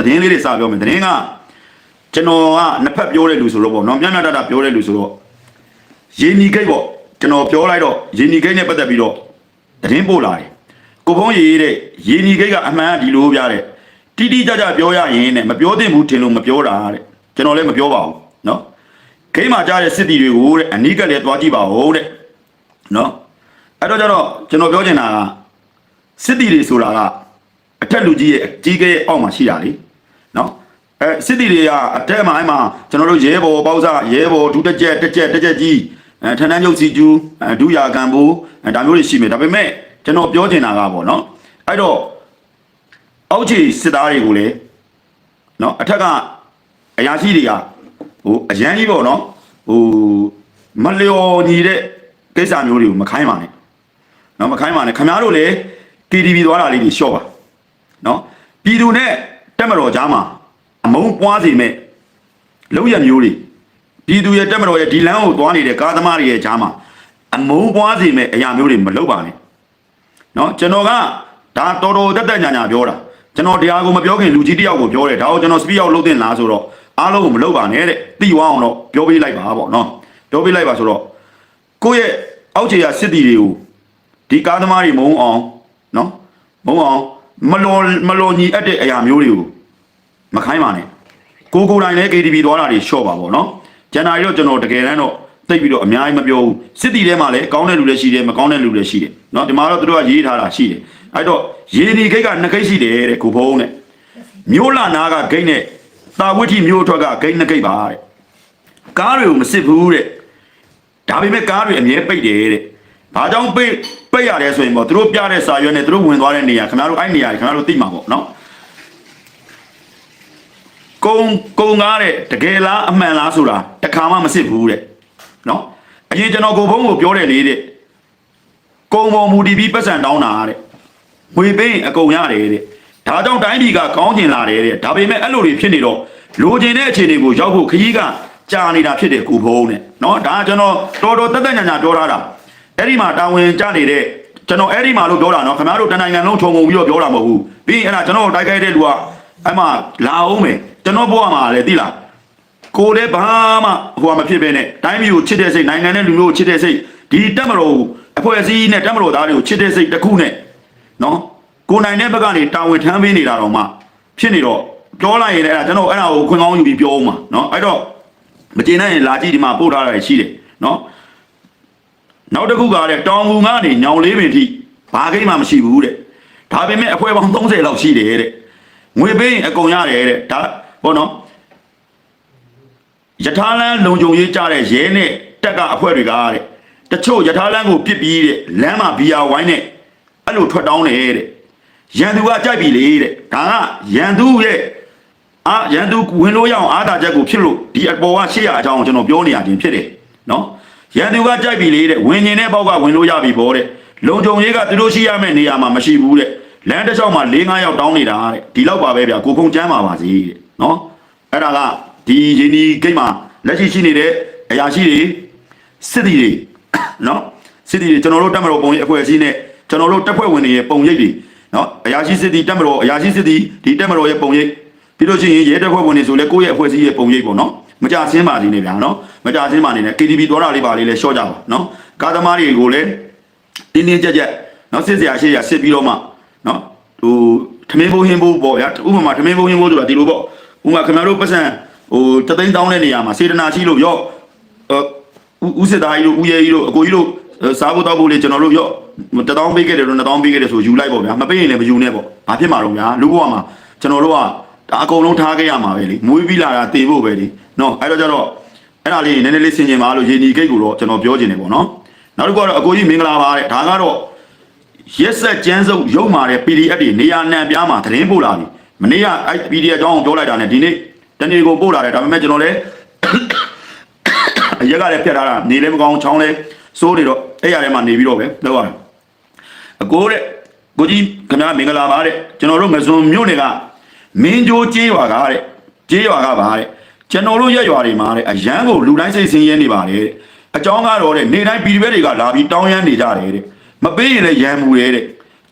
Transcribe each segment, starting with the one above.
သတင်းလေးတွေစပြောမယ်သတင်းကကျွန်တော်ကနှစ်ဖက်ပြောတဲ့လူဆိုတော့ပေါ့နော်မြတ်မြတ်တတပြောတဲ့လူဆိုတော့ရေနီဂိတ်ပေါ့ကျွန်တော်ပြောလိုက်တော့ရေနီဂိတ်နဲ့ပတ်သက်ပြီးတော့သတင်းပို့လာတယ်ကိုဖုံးရေးတဲ့ရေနီဂိတ်ကအမှန်ကဒီလိုပြတဲ့တိတိကျကျပြောရရင်တဲ့မပြောသင့်ဘူးထင်လို့မပြောတာတဲ့ကျွန်တော်လည်းမပြောပါဘူးနော်ဂိတ်မှာကြားတဲ့စစ်တီတွေကိုတဲ့အနီးကလည်းသွားကြည့်ပါဦးတဲ့နော်အဲ့တော့ကျတော့ကျွန်တော်ပြောချင်တာကစစ်တီတွေဆိုတာကအထက်လူကြီးရဲ့အကြီးကဲရဲ့အောက်မှာရှိတာလေနော် အဲစစ်တီတွေကအထက်မှာအဲ့မှာကျွန်တော်တို့ရဲဘော်ပေါက်စားရဲဘော်ဒုတက်ကြက်တက်ကြက်တက်ကြက်ကြီးအဲထန်းတန်းကျုပ်စီကျူးအဲဒုရာကံဘူအဲဒါမျိုးတွေရှိမယ်ဒါပေမဲ့ကျွန်တော်ပြောချင်တာကပေါ့နော်အဲ့တော့အောက်ခြေစစ်သားတွေကိုလည်းနော်အထက်ကအရာရှိတွေကဟိုအရန်ကြီးပေါ့နော်ဟိုမလျော်ညီတဲ့ကိစ္စမျိုးတွေကိုမခိုင်းပါနဲ့နော်မခိုင်းပါနဲ့ခင်ဗျားတို့လည်း KTV သွားတာလေးတွေရှော့ပါနော်ပြည်သူနဲ့တက်မတော်ကြားမှာ အမုန်းပွားစေမဲ့လောက်ရမျိုးတွေပြည်သူရဲ့တက်မတော်ရဲ့ဒီလမ်းကိုသွားနေတဲ့ကားသမားတွေရဲ့ကြားမှာအမုန်းပွားစေမဲ့အရာမျိုးတွေမလုပ်ပါနဲ့နော်ကျွန်တော်ကဒါတော်တော်တက်တက်ညာညာပြောတာကျွန်တော်တရားကိုမပြောခင်လူကြီးတယောက်ကိုပြောတယ်ဒါကိုကျွန်တော်စပီရောက်လုပ်တင်လားဆိုတော့အားလုံးကိုမလုပ်ပါနဲ့တဲ့သိသွားအောင်တော့ပြောပေးလိုက်ပါပေါ့နော်ပြောပေးလိုက်ပါဆိုတော့ကိုယ့်ရဲ့အောက်ခြေရစစ်တီတွေကိုဒီကားသမားတွေမုန်းအောင်နော်မုန်းအောင်မလော်မလော်ညီအပ်တဲ့အရာမျိုးတွေကို မခိုင်းပါနဲ့ကိုကိုယ်တိုင်လည်း KTV သွားတာတွေရှော့ပါပေါ့နော်ကျန်တာတွေတော့ကျွန်တော်တကယ်တမ်းတော့သိပ်ပြီးတော့အများကြီးမပြောဘူးစစ်တီထဲမှာလည်းကောင်းတဲ့လူလည်းရှိတယ်မကောင်းတဲ့လူလည်းရှိတယ်เนาะဒီမှာတော့သူတို့ကရေးထားတာရှိတယ်အဲ့တော့ရေဒီဂိတ်ကနှစ်ဂိတ်ရှိတယ်တဲ့ကိုဖုံးတဲ့မြို့လာနာကဂိတ်နဲ့တာဝိထီမြို့ထွက်ကဂိတ်နှစ်ဂိတ်ပါတဲ့ကားတွေကိုမစစ်ဘူးတဲ့ဒါပေမဲ့ကားတွေအမြဲပိတ်တယ်တဲ့ဘာကြောင့်ပိတ်ပိတ်ရတယ်ဆိုရင်ပေါ့သူတို့ပြတဲ့စာရွက်နဲ့သူတို့ဝင်သွားတဲ့နေရာခင်ဗျားတို့အဲ့နေရာတွေခင်ဗျားတို့သိမှာပေါ့เนาะ ကုံကုံကားတဲ့တကယ်လားအမှန်လားဆိုတာတခါမှမစစ်ဘူးတဲ့နော်အရင်ကျွန်တော်ကိုဘုံကိုပြောတယ်လေတဲ့ကုံပေါ်မူတည်ပြီးပတ်စံတောင်းတာတဲ့ငွေပေးရင်အကုန်ရတယ်တဲ့ဒါကြောင့်တိုင်းပြည်ကကောင်းကျင်လာတယ်တဲ့ဒါပေမဲ့အဲ့လိုတွေဖြစ်နေတော့လိုချင်တဲ့အခြေအနေကိုရောက်ဖို့ခရီးကကြာနေတာဖြစ်တယ်ကိုဘုံတဲ့နော်ဒါကကျွန်တော်တော်တော်တက်တက်ညာညာပြောထားတာအဲ့ဒီမှာတာဝန်ကြနေတဲ့ကျွန်တော်အဲ့ဒီမှာလို့ပြောတာနော်ခင်ဗျားတို့တနိုင်ငံလုံးခြုံငုံပြီးတော့ပြောတာမဟုတ်ဘူးပြီးရင်အဲ့ဒါကျွန်တော်တိုက်ခိုက်တဲ့လူက အဲ့မှာလာအောင်မယ်ကျွန်တော်ဘဝမှာလည်းသိလားကိုယ်လည်းဘာမှဟိုဟာမဖြစ်ပဲနဲ့တိုင်းပြည်ကိုချစ်တဲ့စိတ်နိုင်ငံနဲ့လူမျိုးကိုချစ်တဲ့စိတ်ဒီတက်မတော်အဖွဲ့အစည်းနဲ့တက်မတော်သားတွေကိုချစ်တဲ့စိတ်တစ်ခုနဲ့နော်ကိုယ်နိုင်တဲ့ဘက်ကနေတာဝန်ထမ်းပေးနေတာတော့မှဖြစ်နေတော့ပြောလိုက်ရင်လည်းအဲ့ဒါကျွန်တော်အဲ့ဒါကိုခွင့်ကောင်းယူပြီးပြောအောင်ပါနော်အဲ့တော့မကျေနပ်ရင်လာကြည့်ဒီမှာပို့ထားတာရှိတယ်နော်နောက်တစ်ခုကတဲ့တောင်ငူကနေညောင်လေးပင်ထိဘာကိမှမရှိဘူးတဲ့ဒါပေမဲ့အဖွဲ့ပေါင်း30လောက်ရှိတယ်တဲ့ ငွေပေးရင်အကုန်ရတယ်တဲ့ဒါဘောနော်ယထာလန်းလုံခြုံရေးကြတဲ့ရဲနဲ့တက်ကအဖွဲတွေကတဲ့တချို့ယထာလန်းကိုပြစ်ပြီးတဲ့လမ်းမှာဘီယာဝိုင်းနဲ့အဲ့လိုထွက်တောင်းတယ်တဲ့ရန်သူကကြိုက်ပြီလေတဲ့ဒါကရန်သူရဲ့အာရန်သူဝင်လို့ရအောင်အားသာချက်ကိုဖြစ်လို့ဒီအပေါ်ကရှေ့ရအကြောင်းကိုကျွန်တော်ပြောနေရခြင်းဖြစ်တယ်နော်ရန်သူကကြိုက်ပြီလေတဲ့ဝင်ရင်တဲ့ဘောက်ကဝင်လို့ရပြီပေါ့တဲ့လုံခြုံရေးကသူတို့ရှိရမယ့်နေရာမှာမရှိဘူးတဲ့ လမ်းတစ်လျှောက်မှာ၄၅ယောက်တောင်းနေတာတဲ့ဒီလောက်ပါပဲဗျာကိုဖုံကျမ်းပါပါစေတဲ့နော်အဲ့ဒါကဒီရင်းဒီဂိတ်မှာလက်ရှိရှိနေတဲ့အရာရှိတွေစစ်တီတွေနော်စစ်တီတွေကျွန်တော်တို့တက်မတော်ပုံရိပ်အဖွဲ့အစည်းနဲ့ကျွန်တော်တို့တက်ဖွဲ့ဝင်တွေရဲ့ပုံရိပ်တွေနော်အရာရှိစစ်တီတက်မတော်အရာရှိစစ်တီဒီတက်မတော်ရဲ့ပုံရိပ်ပြီးလို့ရှိရင်ရဲတက်ဖွဲ့ဝင်တွေဆိုလဲကိုယ့်ရဲ့အဖွဲ့အစည်းရဲ့ပုံရိပ်ပေါ့နော်မကြဆင်းပါသေးနဲ့ဗျာနော်မကြဆင်းပါနေနဲ့ KTV တော်တာလေးပါလေးလဲရှော့ကြပါနော်ကားသမားတွေကိုလည်းတင်းတင်းကြပ်ကြပ်နော်စစ်စရာရှိရစစ်ပြီးတော့မှ နော်ဟိုထမင်းဘိုးဟင်းဘိုးပေါ့ဗျာဥပမာထမင်းဘိုးဟင်းဘိုးဆိုတာဒီလိုပေါ့ဥပမာခင်ဗျားတို့ပတ်စံဟိုတသိန်းတောင်းတဲ့နေရာမှာစေတနာရှိလို့ရော့ဥစစ်သားကြီးတို့ဦးရဲကြီးတို့အကိုကြီးတို့စားဖို့တောက်ဖို့လေကျွန်တော်တို့ရော့တထောင်ပေးခဲ့တယ်တော့နှစ်ထောင်ပေးခဲ့တယ်ဆိုယူလိုက်ပေါ့ဗျာမပေးရင်လည်းမယူနဲ့ပေါ့ဘာဖြစ်မှာတော့ဗျာလူဘဝမှာကျွန်တော်တို့ကအကုန်လုံးထားခဲ့ရမှာပဲလေမွေးပြီးလာတာတည်ဖို့ပဲလေနော်အဲ့တော့ကျတော့အဲ့ဒါလေးနည်းနည်းလေးဆင်ကျင်ပါလို့ရေညီဂိတ်ကိုတော့ကျွန်တော်ပြောချင်တယ်ပေါ့နော်နောက်တစ်ခုကတော့အကိုကြီးမင်္ဂလာပါတဲ့ဒါကတော့ ရက်ဆက်ကျန်းစုပ်ရုပ်မာတဲ့ PDF တွေနေရာနံပြားမှာသတင်းပို့လာပြီမနေ့ကအဲ့ PDF အကြောင်းကိုပြောလိုက်တာနဲ့ဒီနေ့တနေ့ကိုပို့လာတယ်ဒါပေမဲ့ကျွန်တော်လည်းအရက်ကလည်းပြတ်ထားတာနေလည်းမကောင်းချောင်းလည်းစိုးနေတော့အဲ့ရထဲမှာနေပြီးတော့ပဲလောက်ရတယ်အကိုတဲ့ကိုကြီးခင်ဗျားမင်္ဂလာပါတဲ့ကျွန်တော်တို့မစွန်မြို့နယ်ကမင်းကြိုးကျေးရွာကတဲ့ကျေးရွာကပါတဲ့ကျွန်တော်တို့ရက်ရွာတွေမှာတဲ့အရန်ကိုလူတိုင်းစိတ်ဆင်းရဲနေပါတယ်တဲ့အကြောင်းကတော့တဲ့နေတိုင်းပြည်သူတွေကလာပြီးတောင်းရမ်းနေကြတယ်တဲ့ မပေးရင်လည်းရန်မူတယ်တဲ့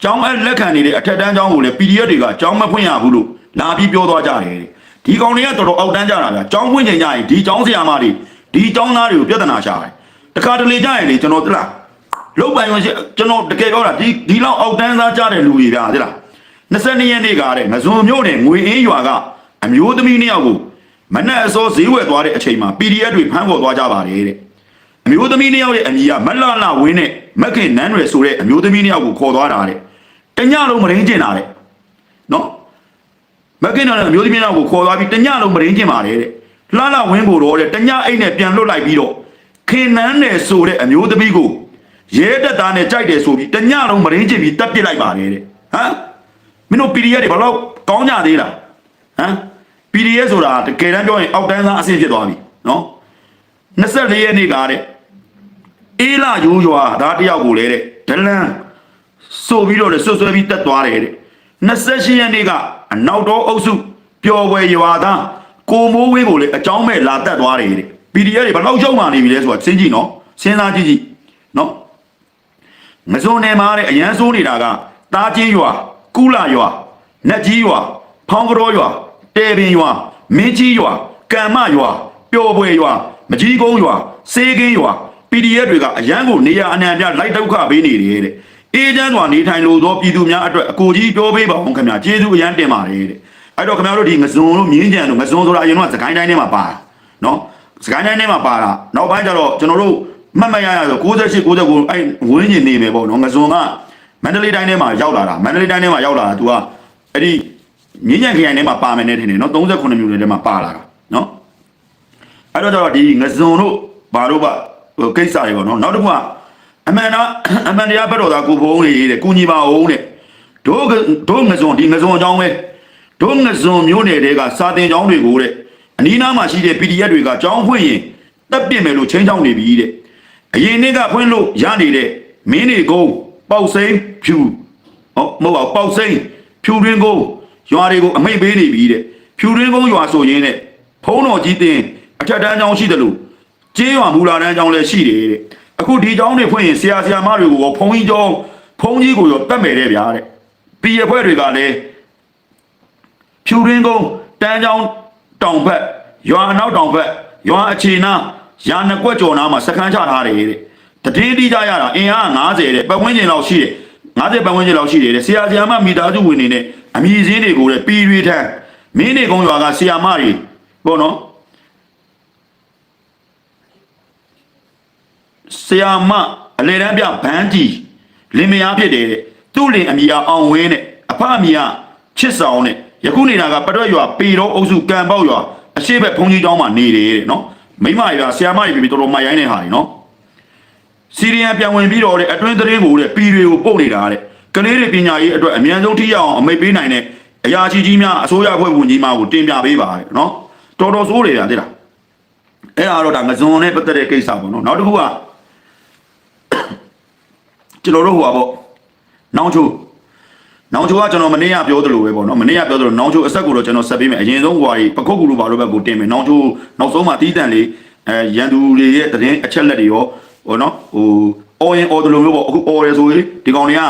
ကျောင်းအဲ့လက်ခံနေတဲ့အထက်တန်းကျောင်းကိုလည်း PDF တွေကကျောင်းမဖွင့်ရဘူးလို့လာပြီးပြောသွားကြတယ်တဲ့ဒီကောင်တွေကတော်တော်အောက်တန်းကြတာဗျာကျောင်းဖွင့်ချိန်ကြရင်ဒီကျောင်းဆရာမတွေဒီကျောင်းသားတွေကိုပြဿနာရှာတယ်တခါတလေကြရင်လေကျွန်တော်တလားလောက်ပိုင်ဝင်ကျွန်တော်တကယ်ပြောတာဒီဒီလောက်အောက်တန်းသားကြတဲ့လူတွေဗျာတလား22ရက်နေ့ကတဲ့ငဇွန်မြို့နယ်ငွေအင်းရွာကအမျိုးသမီးနှစ်ယောက်ကိုမနက်အစောဈေးဝယ်သွားတဲ့အချိန်မှာ PDF တွေဖမ်းခေါ်သွားကြပါတယ်တဲ့ အမျိုးသမီးနှစ်ယောက်ရဲ့အမည်ကမလလဝင်းနဲ့မက်ခင်နန်းရွယ်ဆိုတဲ့အမျိုးသမီးနှစ်ယောက်ကိုခေါ်သွားတာတဲ့တညလုံးမရင်းကျင်တာတဲ့နော်မက်ကင်တော်အမျိုးသမီးနောက်ကိုခေါ်သွားပြီးတညလုံးမရင်းကျင်ပါတယ်တဲ့လှလှဝင်းကိုတော့တဲ့တညအိတ်နဲ့ပြန်လွတ်လိုက်ပြီးတော့ခင်နန်းနယ်ဆိုတဲ့အမျိုးသမီးကိုရဲတက်သားနဲ့ကြိုက်တယ်ဆိုပြီးတညလုံးမရင်းကျင်ပြီးတပ်ပစ်လိုက်ပါတယ်တဲ့ဟမ်မင်းတို့ PDF တွေဘယ်တော့ကောင်းကြသေးလားဟမ် PDF ဆိုတာတကယ်တမ်းပြောရင်အောက်တန်းသားအဆင့်ဖြစ်သွားပြီနော်24ရက်နေ့ကတဲ့ အေးလာရိုးရွာဒါတယောက်ကိုလေတဲ့ဒလန်ဆိုပြီးတော့လေဆွဆွဲပြီးတက်သွားတယ်တဲ့28ရက်နေ့ကအနောက်တော်အုပ်စုပျော်ပွဲရွာသားကိုမိုးဝင်းကိုလေအကြောင်းမဲ့လာတက်သွားတယ်တဲ့ PDF တွေဘယ်တော့ရောက်မှနေပြီလဲဆိုတာစဉ်းကြည့်နော်စဉ်းစားကြည့်ကြည့်နော်မစုံနယ်မှာတဲ့အရန်ဆိုးနေတာကတားချင်းရွာကုလာရွာနတ်ကြီးရွာဖောင်းကရောရွာတဲပင်ရွာမင်းကြီးရွာကံမရွာပျော်ပွဲရွာမကြီးကုန်းရွာစေးကင်းရွာ PDF တွေကအရန်ကိုနေရအနှံပြလိုက်ဒုက္ခပေးနေတယ်တဲ့အေးချမ်းစွာနေထိုင်လို့သောပြည်သူများအတွက်အကိုကြီးပြောပေးပါအောင်ခင်ဗျာကျေးဇူးအရန်တင်ပါတယ်တဲ့အဲ့တော့ခင်ဗျားတို့ဒီငဇွန်တို့မြင်းကြံတို့ငဇွန်ဆိုတာအရင်ကစကိုင်းတိုင်းထဲမှာပါတာနော်စကိုင်းတိုင်းထဲမှာပါတာနောက်ပိုင်းကျတော့ကျွန်တော်တို့မှတ်မရရဆို68 69အဲ့ဝင်းကျင်နေမယ်ပေါ့နော်ငဇွန်ကမန္တလေးတိုင်းထဲမှာရောက်လာတာမန္တလေးတိုင်းထဲမှာရောက်လာတာ तू ကအဲ့ဒီမြင်းကြံခရိုင်ထဲမှာပါမယ်နဲ့ထင်တယ်နော်38မြို့နယ်ထဲမှာပါလာတာနော်အဲ့တော့ကျတော့ဒီငဇွန်တို့ဘာတို့ပါ ဟိုကိစ္စတွေပေါ့နော်နောက်တစ်ခုကအမှန်တော့အမှန်တရားဘက်တော်သားကိုဘုံလေးတဲ့ကုညီပါအောင်တဲ့တို့ကတို့ငဇွန်ဒီငဇွန်အကြောင်းပဲတို့ငဇွန်မျိုးနယ်တွေကစာတင်ကျောင်းတွေကိုတဲ့အနီးနားမှာရှိတဲ့ PDF တွေကကျောင်းဖွင့်ရင်တက်ပြစ်မယ်လို့ချင်းချောင်းနေပြီတဲ့အရင်နေ့ကဖွင့်လို့ရနေတဲ့မင်းနေကုန်းပေါက်စိမ့်ဖြူဟောမဟုတ်ပါဘူးပေါက်စိမ့်ဖြူတွင်းကုန်းရွာတွေကိုအမိတ်ပေးနေပြီတဲ့ဖြူတွင်းကုန်းရွာဆိုရင်တဲ့ဖုံးတော်ကြီးတင်အထက်တန်းကျောင်းရှိတယ်လို့ ကျေးရွာမူလာတန်းကျောင်းလည်းရှိတယ်တဲ့အခုဒီကျောင်းတွေဖွင့်ရင်ဆရာဆရာမတွေကိုရောဖုံးကြီးကျောင်းဖုံးကြီးကိုရောတတ်မယ်တဲ့ဗျာတဲ့ပြည်ရဖွဲ့တွေကလည်းဖြူရင်းကုန်းတန်းချောင်းတောင်ဘက်ရွာအနောက်တောင်ဘက်ရွာအခြေနာရာနှစ်ကွက်ကျော်နာမှာစခန်းချထားတယ်တဲ့တည်င်းတိကြရတာအင်အား90တဲ့ပတ်ဝန်းကျင်လောက်ရှိတယ်90ပတ်ဝန်းကျင်လောက်ရှိတယ်တဲ့ဆရာဆရာမမိသားစုဝင်နေနဲ့အမည်စင်းတွေကိုလည်းပြည်ရွေထမ်းမင်းနေကုန်းရွာကဆရာမတွေပေါ့နော် ဆရာမအလေတန်းပြဘန်းကြီးလင်မယားဖြစ်တယ်တဲ့သူ့လင်အမည်ကအောင်ဝင်းနဲ့အဖအမည်ကချစ်ဆောင်နဲ့ယခုနေတာကပရွက်ရွာပေတော်အုပ်စုကံပေါက်ရွာအရှိဘက်ဘုံကြီးကျောင်းမှာနေတယ်တဲ့နော်မိမရွာဆရာမတွေပြီးတော်တော်မှရိုင်းနေဟာတွေနော်စီရီယံပြန်ဝင်ပြီးတော့တဲ့အတွင်းသတင်းကိုတဲ့ပြည်တွေကိုပို့နေတာတဲ့ကလေးတွေပညာရေးအတွက်အမြန်ဆုံးထိရောက်အောင်အမိတ်ပေးနိုင်တဲ့အရာရှိကြီးများအစိုးရအဖွဲ့ဝင်ကြီးများကိုတင်ပြပေးပါတဲ့နော်တော်တော်ဆိုးတယ်ဗျာသိလားအဲ့ဒါတော့ဒါငဇွန်နဲ့ပတ်သက်တဲ့ကိစ္စပေါ့နော်နောက်တစ်ခုက ကျွန်တော်တို့ဟိုပါပေါ့နောင်ချိုနောင်ချိုကကျွန်တော်မနေ့ကပြောသလိုပဲပေါ့နော်မနေ့ကပြောသလိုနောင်ချိုအဆက်ကိုတော့ကျွန်တော်ဆက်ပေးမယ်အရင်ဆုံးဟိုဟာကြီးပခုတ်ကူလိုပါလို့ဘက်ကိုတင်မယ်နောင်ချိုနောက်ဆုံးမှတီးတန့်လေးအဲရန်သူတွေရဲ့တရင်အချက်လက်တွေရောဟိုနော်ဟိုအော်ရင်အော်တလိုမျိုးပေါ့အခုအော်ရဲဆိုရင်ဒီကောင်တွေက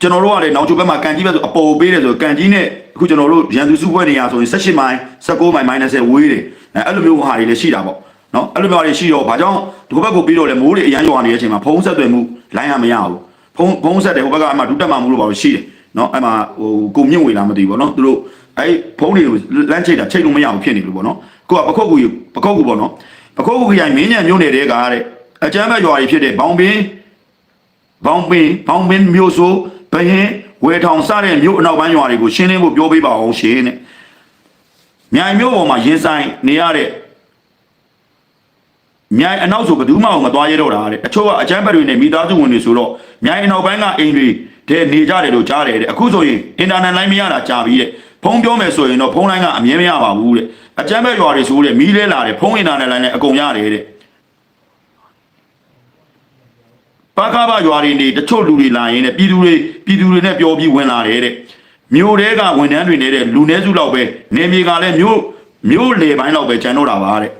ကျွန်တော်တို့ကလည်းနောင်ချိုဘက်မှာကန်ကြီးပဲဆိုအပေါ်ပေးတယ်ဆိုကန်ကြီးနဲ့အခုကျွန်တော်တို့ရန်သူစုပွဲနေရဆိုရင်18မိုင်19မိုင် -10 ဝေးတယ်အဲအဲ့လိုမျိုးဟာတွေလည်းရှိတာပေါ့ နော်အဲ့လိုမျိုးတွေရှိတော့ဘာကြောင့်ဒီဘက်ကိုပြီးတော့လေမိုးတွေအရန်ရွာနေတဲ့အချိန်မှာဖုံးဆက်သွယ်မှုလိုင်းရမရဘူးဖုံးဖုံးဆက်တယ်ဟိုဘက်ကအမှဒုတက်မှမှုလို့ပါလို့ရှိတယ်နော်အဲ့မှာဟိုကိုမြင့်ဝေလာမသိဘူးပေါ့နော်သူတို့အဲ့ဖုံးတွေကိုလမ်းချိတ်တာချိတ်လို့မရဘူးဖြစ်နေလို့ပေါ့နော်ကိုကပခုတ်ကူပခုတ်ကူပေါ့နော်ပခုတ်ကူခရိုင်မင်းညံမြို့နယ်တဲကတဲ့အကျမ်းဘက်ရွာတွေဖြစ်တဲ့ဘောင်ပင်ဘောင်ပင်ဘောင်ပင်မြို့ဆိုဘရင်ဝေထောင်စတဲ့မြို့အနောက်ပိုင်းရွာတွေကိုရှင်းလင်းဖို့ပြောပေးပါအောင်ရှင်တဲ့မြိုင်မြို့ပေါ်မှာရင်ဆိုင်နေရတဲ့ မြိုင်အနောက်ဆိုဘယ်သူမှမသွားရတော့တာတဲ့အချို့ကအကျန်းဘက်တွေနဲ့မိသားစုဝင်တွေဆိုတော့မြိုင်အနောက်ပိုင်းကအိမ်တွေတဲ့နေကြတယ်လို့ကြားတယ်တဲ့အခုဆိုရင်အင်တာနက်လိုင်းမရတာကြာပြီတဲ့ဖုန်းပြောမယ်ဆိုရင်တော့ဖုန်းလိုင်းကအမြဲမရပါဘူးတဲ့အကျန်းဘက်ရွာတွေဆိုတဲ့မီးလဲလာတယ်ဖုန်းအင်တာနက်လိုင်းနဲ့အကုန်ရတယ်တဲ့ပါကားပါရွာတွေနေတချို့လူတွေလာရင်တဲ့ပြည်သူတွေပြည်သူတွေနဲ့ပြောပြီးဝင်လာတယ်တဲ့မြို့တဲကဝန်ထမ်းတွေနေတဲ့လူနည်းစုလောက်ပဲနေမြေကလည်းမြို့မြို့လေပိုင်းလောက်ပဲကျန်တော့တာပါတဲ့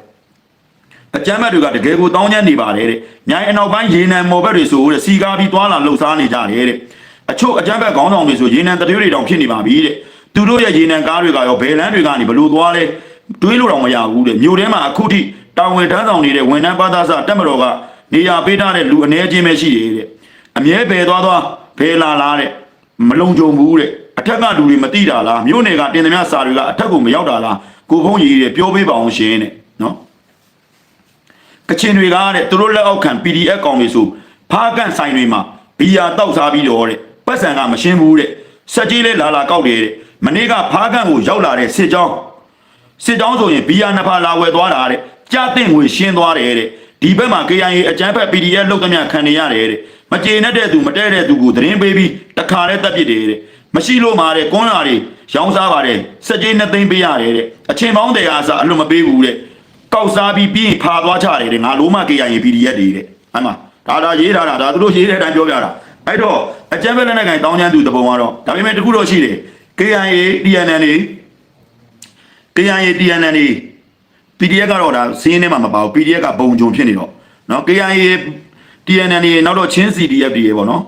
အကြမ်းဖက်တွေကတကယ်ကိုတောင်းကျမ်းနေပါတယ်တဲ့။မြိုင်အနောက်ပိုင်းရေနံမော်ဘက်တွေဆိုတဲ့စီကားပြီးသွားလာလှုပ်ရှားနေကြတယ်တဲ့။အချို့အကြမ်းဖက်ခေါင်းဆောင်တွေဆိုရေနံတတွေးတွေတောင်ဖြစ်နေပါပြီတဲ့။သူတို့ရဲ့ရေနံကားတွေကရောဘယ်လမ်းတွေကနေဘလို့သွားလဲတွေးလို့တော့မရဘူးတဲ့မြို့ထဲမှာအခုထိတောင်ဝင်ထမ်းဆောင်နေတဲ့ဝန်ထမ်းပါသားစတက်မတော်ကနေရာပေးထားတဲ့လူအနေချင်းပဲရှိတယ်တဲ့အမြဲပဲသွားသွားဘယ်လာလာတဲ့မလုံခြုံဘူးတဲ့အထက်ကလူတွေမသိတာလားမြို့နယ်ကတင်သမျှစာတွေကအထက်ကိုမရောက်တာလားကိုဖုံးကြီးတွေပြောပေးပါအောင်ရှင်တဲ့နော် ကချင်တွေကတဲ့သူတို့လက်အောက်ခံ PDF ကောင်တွေဆိုဖားကန်ဆိုင်တွေမှာဘီယာတောက်စားပြီးတော့တဲ့ပတ်စံကမရှင်းဘူးတဲ့စက်ကြီးလဲလာလာကောက်တယ်တဲ့မနေ့ကဖားကန်ကိုရောက်လာတဲ့စစ်ကြောင်းစစ်ကြောင်းဆိုရင်ဘီယာနှစ်ဖာလာဝယ်သွားတာတဲ့ကြားတဲ့ငွေရှင်းသွားတယ်တဲ့ဒီဘက်မှာ KIA အကြမ်းဖက် PDF လောက်သမျှခံနေရတယ်တဲ့မကြေနဲ့တဲ့သူမတဲတဲ့သူကိုသတင်းပေးပြီးတခါလဲတက်ပစ်တယ်တဲ့မရှိလို့မှာတဲ့ကွန်းလာတွေရောင်းစားပါတယ်စက်ကြီးနှစ်သိန်းပေးရတယ်တဲ့အချိန်ပေါင်းတရားအစားအလွတ်မပေးဘူးတဲ့ ကောက်စားပြီးပြီးရင်ဖာသွားချတယ်တဲ့ငါလုံးမကေရရင် PDF တွေတဲ့အမှဒါဒါရေးထားတာဒါသူတို့ရေးတဲ့အတိုင်းပြောပြတာအဲ့တော့အကြမ်းဖက်လက်နက်ကိုင်တောင်းချမ်းသူတပုံကတော့ဒါပေမဲ့တခုတော့ရှိတယ် KIA TNN တွေ KIA TNN တွေ PDF ကတော့ဒါစင်းထဲမှာမပါဘူး PDF ကပုံကြုံဖြစ်နေတော့เนาะ KIA TNN တွေနောက်တော့ချင်း CDF တွေပေါ့နော်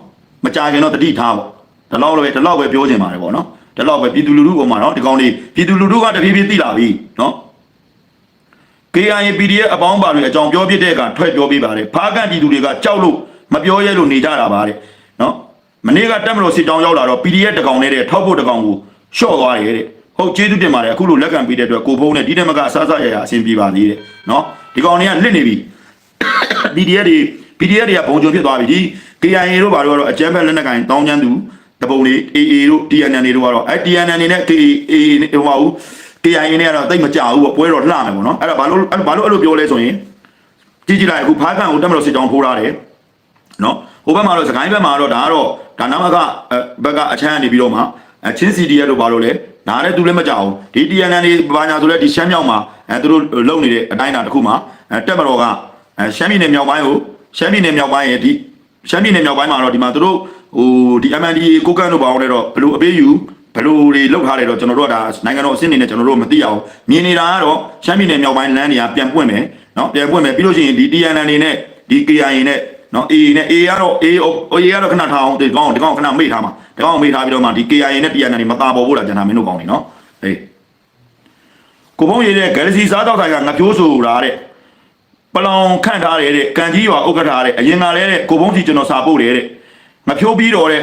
မကြခင်တော့တတိထားပေါ့ဒီလောက်ပဲဒီလောက်ပဲပြောချင်ပါတယ်ပေါ့နော်ဒီလောက်ပဲပြည်သူလူထုပေါ်မှာเนาะဒီကောင်လေးပြည်သူလူထုကတဖြည်းဖြည်းသိလာပြီเนาะ KIA PDF အပေါင်းပါတွေအကြောင်းပြောပြတဲ့အခါထွက်ပြောပြပါတယ်ဖားကန်ပြည်သူတွေကကြောက်လို့မပြောရဲလို့နေကြတာပါတဲ့နော်မနေ့ကတက်မလို့စစ်ကြောင်းရောက်လာတော့ PDF တကောင်နဲ့တဲ့ထောက်ဖို့တကောင်ကိုရှော့သွားတယ်တဲ့ဟုတ်ကျေးဇူးတင်ပါတယ်အခုလိုလက်ခံပေးတဲ့အတွက်ကိုဖုံးနဲ့ဒီတက်မကအဆအဆရရအဆင်ပြေပါသေးတယ်နော်ဒီကောင်တွေကလစ်နေပြီ PDF တွေ PDF တွေကပုံကြုံဖြစ်သွားပြီဒီ KIA တို့ဘာလို့ကတော့အကြမ်းဖက်လက်နက်ကင်တောင်းချမ်းသူတပုံလေး AA တို့ TNN တွေတို့ကတော့အဲ TNN တွေနဲ့ KA ဟိုမဟုတ် KIA နဲ့ကတော့တိတ်မကြဘူးပေါ့ပွဲတော့လှမယ်ပေါ့နော်အဲ့ဒါဘာလို့ဘာလို့အဲ့လိုပြောလဲဆိုရင်ကြည့်ကြည့်လိုက်အခုဖားကန်ကိုတက်မလို့စစ်ကြောင်းထိုးထားတယ်နော်ဟိုဘက်မှာတော့စကိုင်းဘက်မှာတော့ဒါကတော့ဒါနာမကဘက်ကအချမ်းနေပြီးတော့မှအချင်း CDR တို့ဘာလို့လဲဒါလည်းသူလည်းမကြဘူးဒီ TNN တွေဘာညာဆိုလဲဒီရှမ်းမြောက်မှာအဲသူတို့လုံနေတဲ့အတိုင်းအတာတစ်ခုမှာအဲတက်မတော်ကအဲရှမ်းပြည်နယ်မြောက်ပိုင်းကိုရှမ်းပြည်နယ်မြောက်ပိုင်းရဲ့ဒီရှမ်းပြည်နယ်မြောက်ပိုင်းမှာတော့ဒီမှာသူတို့ဟိုဒီ MNDA ကိုကန့်တို့ဘာအောင်လဲတော့ဘယ်လိုအပေးယူ ဘယ်လိုတွေလောက်ထားတယ်တော့ကျွန်တော်တို့ကဒါနိုင်ငံတော်အဆင့်နေနဲ့ကျွန်တော်တို့မသိအောင်မြင်နေတာကတော့ရှမ်းပြည်နယ်မြောက်ပိုင်းလမ်းတွေကပြန်ပွင့်မယ်နော်ပြန်ပွင့်မယ်ပြီးလို့ရှိရင်ဒီ TNN တွေနဲ့ဒီ KIA နဲ့နော် AA နဲ့ AA ကတော့ AA AA ကတော့ခဏထားအောင်ဒီကောင်ဒီကောင်ခဏမေ့ထားမှာဒီကောင်မေ့ထားပြီးတော့မှဒီ KIA နဲ့ TNN တွေမตาပေါ်ဖို့လားကျွန်တော်မင်းတို့ကောင်းနေနော်ဟေးကိုဖုံးရည်တဲ့ Galaxy စားတော့တိုင်းကငါပြောဆိုတာတဲ့ပလောင်ခန့်ထားတယ်တဲ့ကန်ကြီးရွာဥက္ကဋ္ဌတဲ့အရင်ကလည်းတဲ့ကိုဖုံးစီကျွန်တော်စာပို့တယ်တဲ့ငါဖြိုးပြီးတော့တဲ့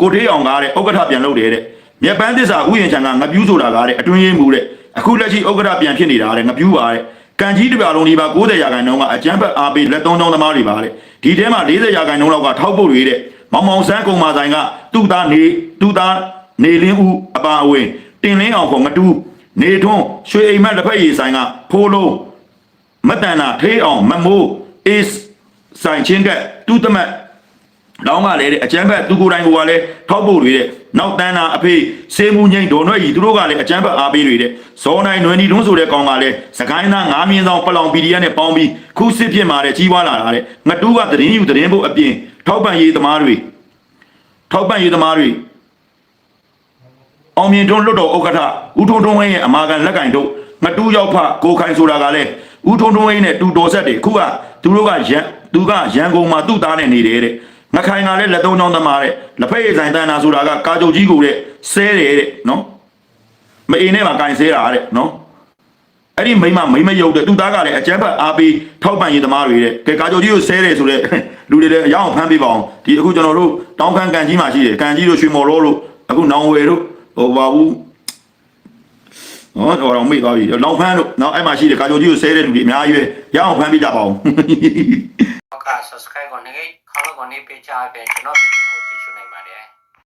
ကိုထေးအောင်ကားတဲ့ဥက္ကဋ္ဌပြန်လုပ်တယ်တဲ့ မြက်ပန်းသစ္စာဥယျာဉ်ချံကငါပြူးဆိုတာကားတဲ့အတွင်းရင်းမှုတဲ့အခုလက်ရှိဥက္ကဋ္ဌပြန်ဖြစ်နေတာတဲ့ငါပြူးပါတဲ့ကန်ကြီးတပြားလုံးဒီပါ90ရာခိုင်နှုန်းကအကျန်းဖက်အားပေးလက်သုံးချောင်းသမားတွေပါတဲ့ဒီထဲမှာ40ရာခိုင်နှုန်းလောက်ကထောက်ပုတ်တွေတဲ့မောင်မောင်ဆန်းကုံမာဆိုင်ကသူ့သားနေသူ့သားနေလင်းဦးအပါအဝင်တင်လင်းအောင်ခေါ်ငတူးနေထွန်းရွှေအိမ်မက်တစ်ဖက်ရည်ဆိုင်ကဖိုးလုံးမတန်နာထေးအောင်မမိုးအေးဆိုင်ချင်းကတူးတမတ်လောင်းကလည်းတဲ့အကျမ်းဖက်သူကိုယ်တိုင်ကလည်းထောက်ဖို့တွေတဲ့ နောက်တန်းနာအဖေးစေမှုငိမ့်ဒုံရွက်ကြီးသူတို့ကလည်းအကျမ်းဖက်အားပေးတွေတဲ့ဇောနိုင်နွယ်နီတွန်းဆိုတဲ့ကောင်ကလည်းစကိုင်းသားငါးမြင်းဆောင်ပလောင်ပီဒီအက်နဲ့ပေါင်းပြီးခုစစ်ဖြစ်มาတဲ့ကြီးပွားလာတာတဲ့ငတူးကသတင်းယူသတင်းဖို့အပြင်ထောက်ပံ့ရေးသမားတွေထောက်ပံ့ရေးသမားတွေအောင်မြင်တွန်းလွတ်တော်ဥက္ကဋ္ဌဦးထုံထုံဝင်းရဲ့အမာခံလက်ကင်တို့ငတူးရောက်ဖကိုခိုင်ဆိုတာကလည်းဦးထုံထုံဝင်းနဲ့တူတော်ဆက်တွေခုကသူတို့ကရန်သူကရန်ကုန်မှာသူ့သားနဲ့နေတယ်တဲ့ ငခိုင်ကလည်းလက်သုံးချောင်းသမားတဲ့လက်ဖက်ရည်ဆိုင်တန်နာဆိုတာကကာကြုတ်ကြီးကိုတဲ့ဆဲတယ်တဲ့နော်မအေးနဲ့မှာကင်ဆဲတာတဲ့နော်အဲ့ဒီမိမမိမရုပ်တဲ့သူ့သားကလည်းအကျန်းဖတ်အားပေးထောက်ပံ့ရေးသမားတွေတဲ့ကဲကာကြုတ်ကြီးကိုဆဲတယ်ဆိုတဲ့လူတွေလည်းအရောက်ဖမ်းပေးပါအောင်ဒီအခုကျွန်တော်တို့တောင်းခမ်းကန်ကြီးမှာရှိတယ်ကန်ကြီးတို့ရွှေမော်လို့လို့အခုနောင်ဝယ်တို့ဟိုပါဘူးနော်တော့တော့မိသွားပြီလောင်ဖန်းတို့နော်အဲ့မှာရှိတယ်ကာကြိုကြီးကိုဆဲတဲ့လူတွေအများကြီးပဲရအောင်ဖမ်းပြကြပါဦးက subscribe ကိုနေ ခေါင်းကိုနေပေးချပေးကျွန်တော်ဗီဒီယို